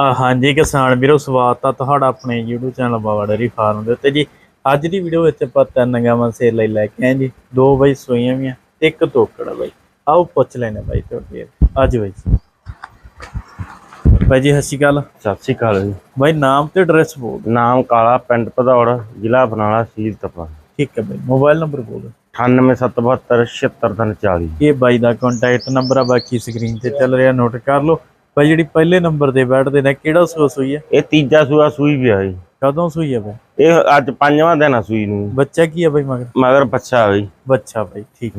ਆ ਹਾਂਜੀ ਕਿਸਾਨ ਵੀਰੋ ਸਵਾਗਤ ਆ ਤੁਹਾਡਾ ਆਪਣੇ YouTube channel Bawa dairy farm ਦੇ ਉੱਤੇ ਜੀ। ਅੱਜ ਦੀ ਵੀਡੀਓ ਵਿੱਚ ਆਪਾਂ ਤਿੰਨ ਗਾਵਾਂ ਸੇਲ ਲਈ ਲੈ ਕੇ ਆਏ ਜੀ। ਦੋ ਬਾਈ ਸੂਈਆਂ ਵੀਆਂ ਤੇ ਇੱਕ ਤੋਕੜ ਆ ਬਾਈ। ਆਓ ਪੁੱਛ ਲੈਣੇ ਬਾਈ ਤੁਹਾਡੇ ਅੱਜ ਬਾਈ। ਬਾਈ ਜੀ ਸਤਿ ਸ਼੍ਰੀ ਅਕਾਲ। ਸਤਿ ਸ਼੍ਰੀ ਅਕਾਲ ਜੀ। ਬਾਈ ਨਾਮ ਤੇ ਐਡਰੈਸ ਬੋਲ। ਨਾਮ ਕਾਲਾ ਪਿੰਡ ਭਦੌੜ ਜ਼ਿਲ੍ਹਾ ਬਰਨਾਲਾ ਸੀਲ ਤਪਾ। ਠੀਕ ਹੈ ਬਾਈ ਮੋਬਾਈਲ ਨੰਬਰ ਬੋਲ ਦਿਓ। 9877776340 ਇਹ ਬਾਈ ਦਾ ਕੰਟੈਕਟ ਨੰਬਰ ਆ ਬਾਕੀ ਸਕਰੀਨ ਤੇ ਚੱਲ ਰਿਹਾ ਨੋਟ ਕਰ ਲਓ। ਬਾਈ ਜਿਹੜੀ ਪਹਿਲੇ ਨੰਬਰ ਤੇ ਬੈਠਦੇ ਨੇ ਕਿਹੜਾ ਸੂਆ ਸੂਈ ਹੈ? ਇਹ ਤੀਜਾ ਸੂਆ ਸੂਈ ਵੀ ਆ ਜੀ। ਕਦੋਂ ਸੂਈ ਹੈ ਬਾਈ ਇਹ ਅੱਜ ਪੰਜਵਾਂ ਦਿਨ ਆ ਸੂਈ ਨੂੰ। ਬੱਚਾ ਕੀ ਹੈ ਬਾਈ ਮਗਰ? ਮਗਰ ਬੱਚਾ ਬਈ ਬੱਚਾ ਬਾਈ ਠੀਕ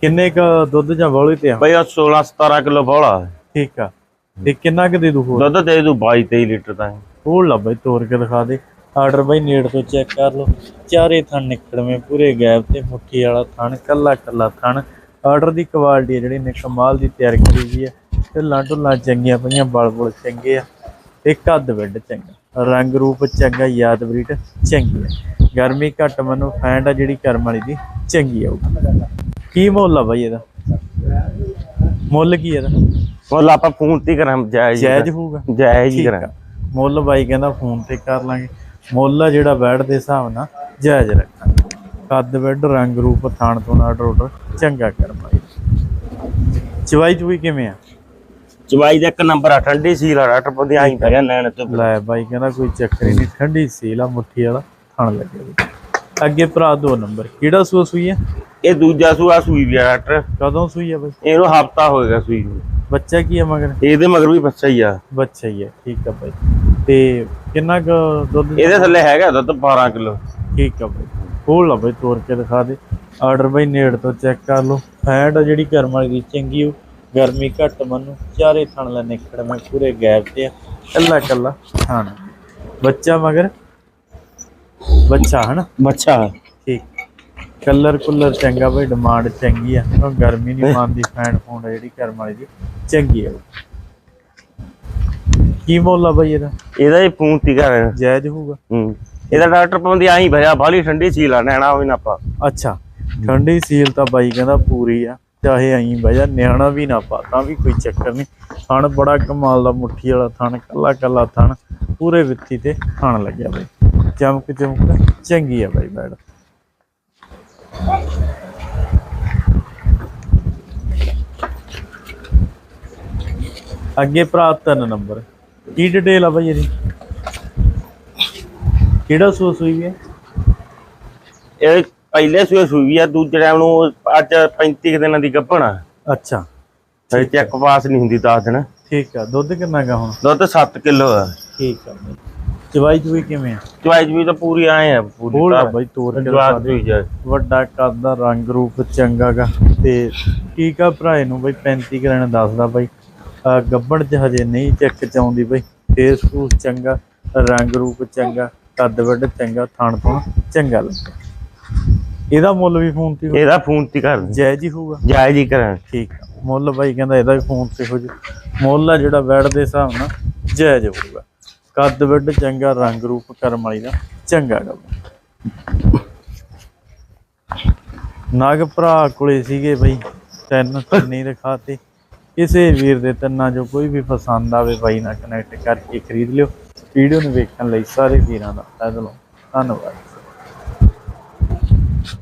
ਕਿੰਨੇ ਕ ਦੁੱਧ ਜਾਂ ਬੋਲੀ ਤੇ ਆ? ਉਹ 16 17 ਕਿਲੋ ਬੋਲਾ ਠੀਕ ਆ। ਤੇ ਕਿੰਨਾ ਕੁ ਦੇ ਦੂ ਹੋਰ? ਦੁੱਧ ਦੇ ਦੂ 22 23 ਲੀਟਰ ਦਾ ਹੋਰ ਲਾ ਬਾਈ ਤੋੜ ਕੇ ਦਿਖਾ ਦੇ। ਆਰਡਰ ਬਾਈ ਨੇੜ ਤੋਂ ਚੈੱਕ ਕਰ ਲਓ। ਚਾਰੇ ਥਣ ਨਿਕੜਵੇਂ ਪੂਰੇ ਗੈਪ ਤੇ ਮੁੱਠੀ ਵਾਲਾ ਥਣ ਕੱਲਾ ਕੱਲਾ ਥਣ। ਆਰਡਰ ਦੀ ਕੁਆਲਿਟੀ ਹੈ ਜਿਹੜੀ ਨੇ ਕਮਾਲ ਦੀ ਤਿਆਰ ਕਰੀ ਵੀ ਹੈ। ਤੇ ਲਾਂਟੋ ਲਾਂ ਚੰਗੀਆਂ ਪਈਆਂ ਬਲ ਬਲ ਚੰਗੇ ਆ ਤੇ ਕੱਦ ਵੱਡ ਚੰਗਾ ਰੰਗ ਰੂਪ ਚੰਗਾ ਯਾਦ ਬਰੀਟ ਚੰਗੀ ਹੈ ਗਰਮੀ ਘੱਟ ਮਨੂੰ ਫੈਂਡ ਆ ਜਿਹੜੀ ਕਰਮ ਵਾਲੀ ਦੀ ਚੰਗੀ ਆਊ ਕੀ ਮੁੱਲ ਆ ਬਾਈ ਇਹਦਾ? ਮੁੱਲ ਕੀ ਇਹਦਾ? ਮੁੱਲ ਆਪਾਂ ਫੋਨ ਤੇ ਕਰਾਂ ਜਾਇਜ਼ ਜਾਇਜ਼ ਹੋਊਗਾ। ਜਾਇਜ਼ ਹੀ ਕਰਾਂ ਆ। ਮੁੱਲ ਬਾਈ ਕਹਿੰਦਾ ਫੋਨ ਤੇ ਕਰ ਲਾਂਗੇ। ਮੁੱਲ ਆ ਜਿਹੜਾ ਬੈਡ ਦੇ ਹਿਸਾਬ ਨਾਲ ਜਾਇਜ਼ ਰੱਖਾਂਗੇ। ਕੱਦ ਬੈਡ ਰੰਗ ਰੂਪ ਥਾਣ ਤੋਂ ਆਰਡਰ ਆਰਡਰ ਚੰਗਾ ਕਰ ਬਾਈ ਚਵਾਈ ਚੁਈ ਕਿਵੇਂ ਆ? ਚਵਾਈ ਦਾ ਇੱਕ ਨੰਬਰ ਆ ਠੰਡੀ ਸੀਲ ਆ ਡਾਕਟਰ ਬੰਦੇ ਆਈ ਪੈ ਗਿਆ ਨੈਣ ਤੋਂ ਲੈ ਬਾਈ ਕਹਿੰਦਾ ਕੋਈ ਚੱਕਰ ਹੀ ਨਹੀਂ ਠੰਡੀ ਸੀਲ ਆ ਮੁੱਠੀ ਵਾਲਾ ਥਣ ਲੱਗੇ ਵੀ। ਅੱਗੇ ਭਰਾ ਦੋ ਨੰਬਰ ਕਿਹੜਾ ਸੂਆ ਸੂਈ ਆ? ਇਹ ਦੂਜਾ ਸੂਆ ਸੂਈ ਵੀ ਆ ਡਾਕਟਰ। ਕਦੋਂ ਸੂਈ ਆ ਬਾਈ? ਇਹਨੂੰ ਹਫਤਾ ਹੋਏਗਾ ਸੂਈ ਨੂੰ। ਬੱਚਾ ਕੀ ਆ ਮਗਰ? ਇਹਦੇ ਮਗਰ ਵੀ ਬੱਚਾ ਹੀ ਆ। ਬੱਚਾ ਹੀ ਆ ਠੀਕ ਆ ਬਾਈ। ਤੇ ਕਿੰਨਾ ਕੁ ਦੁੱਧ ਇਹਦੇ ਥੱਲੇ ਹੈਗਾ ਦੁੱਧ 12 ਕਿਲੋ। ਠੀਕ ਆ ਬਈ। ਖੋਲ ਲਾ ਬਈ ਤੋੜ ਕੇ ਦਿਖਾ ਦੇ। ਆਰਡਰ ਬਈ ਨੇੜ ਤੋਂ ਚੈੱਕ ਕਰ ਲਓ। ਆ ਜਿਹੜੀ ਕਰਮ ਵਾਲੀ ਚੰਗੀ ਹੋ ਗਰਮੀ ਘੱਟ ਮੰਨੂ ਚਾਰੇ ਥਣ ਲੈ ਨਿਕੜ ਮੈਂ ਪੂਰੇ ਗੈਪ ਤੇ ਆ। ਕੱਲਾ ਕੱਲਾ ਥਣ ਬੱਚਾ ਮਗਰ? ਬੱਚਾ ਹਨਾ? ਬੱਚਾ। ਠੀਕ। ਕਲਰ ਕੁਲਰ ਚੰਗਾ ਬਈ ਡਿਮਾਂਡ ਚੰਗੀ ਆ। ਉਹ ਗਰਮੀ ਨਹੀਂ ਮੰਨਦੀ ਫੂੰਡ ਆ ਜਿਹੜੀ ਕਰਮ ਵਾਲੀ ਦੀ। ਚੰਗੀ ਆ। ਕੀ ਮੁੱਲ ਆ ਬਈ ਇਹਦਾ? ਇਹਦਾ ਹੀ ਫੋਨ ਤੀ ਕਰ ਜਾਇਜ਼ ਹੋਊਗਾ। ਹੂੰ। ਇਹਦਾ ਡਾਕਟਰ ਪਾਉਂਦੀ ਆਹੀ ਭਰਿਆ ਬਾਲੀ ਠੰਡੀ ਸੀ ਲਾ ਨੈਣਾ ਹੋਵੇ ਨਾ ਆਪਾਂ ਅੱਛਾ। ਠੰਡੀ ਸੀਲ ਤਾਂ ਬਾਈ ਕਹਿੰਦਾ ਪੂਰੀ ਆ। ਚਾਹੇ ਐਂ ਬਹਿ ਜਾ ਨਿਆਣਾ ਵੀ ਨਾ ਪਾ, ਤਾਂ ਵੀ ਕੋਈ ਚੱਕਰ ਨਹੀਂ। ਥਣ ਬੜਾ ਕਮਾਲ ਦਾ ਮੁੱਠੀ ਵਾਲਾ ਥਣ, ਕੱਲਾ ਕੱਲਾ ਥਣ, ਪੂਰੇ ਵਿੱਥੀ ਤੇ ਥਣ ਲੱਗਿਆ ਬਾਈ। ਚਮਕ ਚਮਕ, ਚੰਗੀ ਆ ਬਾਈ ਬੈਡ ਅੱਗੇ ਭਰਾ ਤਿੰਨ ਨੰਬਰ। ਕੀ ਡਿਟੇਲ ਆ ਬਾਈ ਇਹਦੀ? ਕਿਹੜਾ ਸੂਆ ਸੂਈ ਹੈ? ਇਹ ਪਹਿਲੇ ਸੂਏ ਸੂਈ ਆ ਦੂਜੇ ਟਾਈਮ ਨੂੰ ਅੱਜ 35 ਕੁ ਦਿਨਾਂ ਦੀ ਗੱਭਣ ਆ। ਅੱਛਾ। ਹਜੇ ਚੈੱਕ ਪਾਸ ਨਹੀਂ ਹੁੰਦੀ 10 ਦਿਨ। ਠੀਕ ਆ। ਦੁੱਧ ਕਿੰਨਾ ਗਾ ਹੁਣ? ਦੁੱਧ 7 ਕਿਲੋ ਆ। ਠੀਕ ਆ। ਚਵਾਈ ਚੁਈ ਕਿਵੇਂ ਆ? ਚਵਾਈ ਵੀ ਤਾਂ ਪੂਰੀ ਆਏ ਆ ਪੂਰੀ ਤਾਂ। ਬਾਈ ਤੋਰ ਕੇ ਦਿਖਾ ਜਵਾਬ ਦੇ। ਹੋਈ ਜਾ ਵੱਡਾ ਕੱਦ ਦਾ ਰੰਗ ਰੂਪ ਚੰਗਾ ਗਾ। ਤੇ ਠੀਕ ਆ ਭਰਾਏ ਨੂੰ ਬਾਈ 35 ਗ੍ਰਾਮ ਦੱਸਦਾ ਬਾਈ। ਗੱਬੜ ਚ ਹਜੇ ਨਹੀਂ ਚੈੱਕ ਚ ਆਉਂਦੀ ਬਾਈ। ਫੇਸ ਫੂਸ ਚੰਗਾ ਰੰਗ ਰੂਪ ਚੰਗਾ ਕੱਦ ਵੱਡ ਚੰਗਾ ਥਣ ਤੋਂ ਚੰਗਾ ਲੱਗਾ। ਇਹਦਾ ਮੁੱਲ ਵੀ ਫੋਨ ਤੇ ਇਹਦਾ ਫੋਨ ਤੇ ਕਰ ਜਾਇਜ਼ ਹੀ ਹੋਊਗਾ। ਜਾਇਜ਼ ਹੀ ਕਰਾਂ ਠੀਕ ਮੁੱਲ ਬਾਈ ਕਹਿੰਦਾ ਇਹਦਾ ਵੀ ਫੋਨ ਤੇ ਹੋ ਜੂ। ਮੁੱਲ ਆ ਜਿਹੜਾ ਬੈਡ ਦੇ ਹਿਸਾਬ ਨਾਲ ਜਾਇਜ਼ ਹੋਊਗਾ। ਕੱਦ ਵੱਡ ਚੰਗਾ ਰੰਗ ਰੂਪ ਕਰਮ ਵਾਲੀ ਦਾ ਚੰਗਾ ਗਾ ਨਾਗ ਭਰਾ ਕੋਲੇ ਸੀਗੇ ਬਈ ਤਿੰਨ ਤਿੰਨੇ ਦਿਖਾਤੇ ਕਿਸੇ ਵੀਰ ਦੇ ਤਿੰਨਾਂ ਜੋ ਕੋਈ ਵੀ ਪਸੰਦ ਆਵੇ ਬਾਈ ਨਾਲ ਕਨੈਕਟ ਕਰਕੇ ਖਰੀਦ ਲਿਓ। ਵੀਡੀਓ ਨੂੰ ਵੇਖਣ ਲਈ ਸਾਰੇ ਵੀਰਾਂ ਦਾ ਤਹਿ ਦਿਲੋਂ ਧੰਨਵਾਦ।